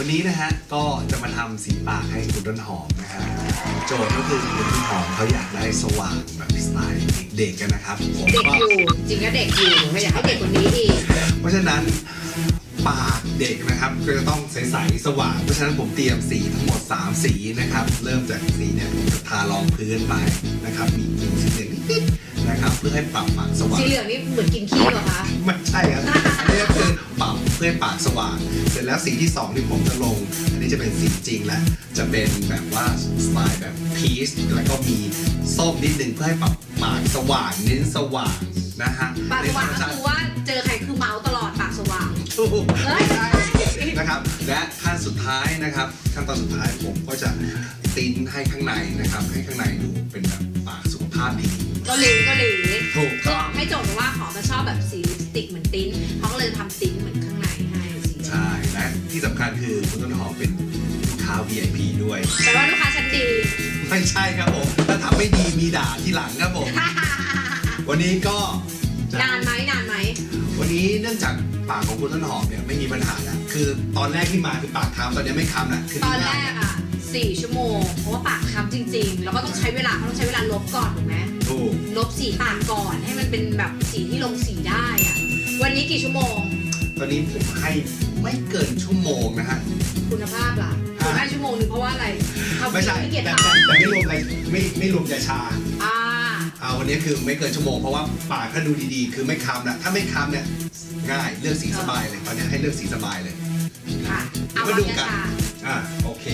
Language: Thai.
วันนี้นะฮะก็จะมาทำสีปากให้คุณต้นหอมนะฮะโจทย์ก็คือคุณต้นหอมเขาอยากได้สว่างแบบสไตล์เด็กๆกันนะครับผมเด็กก็อยู่จริงก็เด็กอยู่ไม่อยากให้เด็กกว่านี้อีกเพราะฉะนั้นปากเด็กนะครับก็จะต้องใสๆสว่างเพราะฉะนั้นผมเตรียมสีทั้งหมด 3 สีนะครับ เริ่มจากสีเนี่ยผมจะทารองพื้นไปนะครับมีกลิ่นสีเหลืองนิดๆนะครับเพื่อให้ปรับปากสว่างสีเหลืองนี่เหมือนกินขี้เหรอคะไม่ใช่ครับอันนี้ก็คือปรับ เพื่อให้ปากสว่าง เสร็จแล้วสีที่2ที่ผมจะลง อันนี้จะเป็นสีจริงแล้วจะเป็นแบบว่าสไตล์แบบพีชแล้วก็มีส้มนิดนึงเพื่อให้ปรับปากสว่างเน้นสว่างนะฮะปากสว่างก็คือว่าเจอใครคือเมาส์ตลอดปากสว่างถูกเอ้ยใช่นะครับและขั้นสุดท้ายนะครับ ขั้นตอนสุดท้ายผมก็จะติ้นให้ข้างในนะครับ ให้ข้างในดูเป็นแบบปากสุขภาพดีเกาหลีเกาหลีถูกก็ต้องให้โจทย์มาว่าขอมาชอบแบบสีลิปสติกเหมือนติ้น ที่สำคัญคือคุณต้นหอมเป็นลูกค้า VIP ด้วย แต่ว่าลูกค้าชั้นดี ไม่ใช่ครับผม ถ้าทำไม่ดีมีด่าที่หลังครับผม วันนี้ก็จะนานไหมนานไหม วันนี้เนื่องจากปากของคุณต้นหอมเนี่ยไม่มีปัญหาแล้วคือตอนแรกที่มาคือปากค้ำตอนนี้ไม่ค้ำแล้วคือตอนแรกอะสี่ชั่วโมง เพราะว่าปากค้ำจริง ๆ แล้วก็ต้องใช้เวลาเขาต้องใช้เวลาลบก่อนถูกไหมถูกลบสีปากก่อนให้มันเป็นแบบสีที่ลงสีได้อะวันนี้กี่ชั่วโมง ตอนนี้ผมให้ไม่เกินชั่วโมงนะฮะ คุณภาพล่ะคุณให้ชั่วโมงนึงเพราะว่าอะไรทำไม่ใช่ไม่เกียจแต่ทแต่แต่ไม่รวมอะไรไม่ไม่รวมยาชาำอ่าอ่าวันนี้คือไม่เกินชั่วโมงเพราะว่าปากถ้าดูดีๆ คือไม่ค้ำแล้วถ้าไม่ค้ำเนี่ยง่ายเลือกสีสบายเลยตอนนี้ให้เลือกสีสบายเลย ค่ะเอามาวางดูยากันชาอ่าโอเค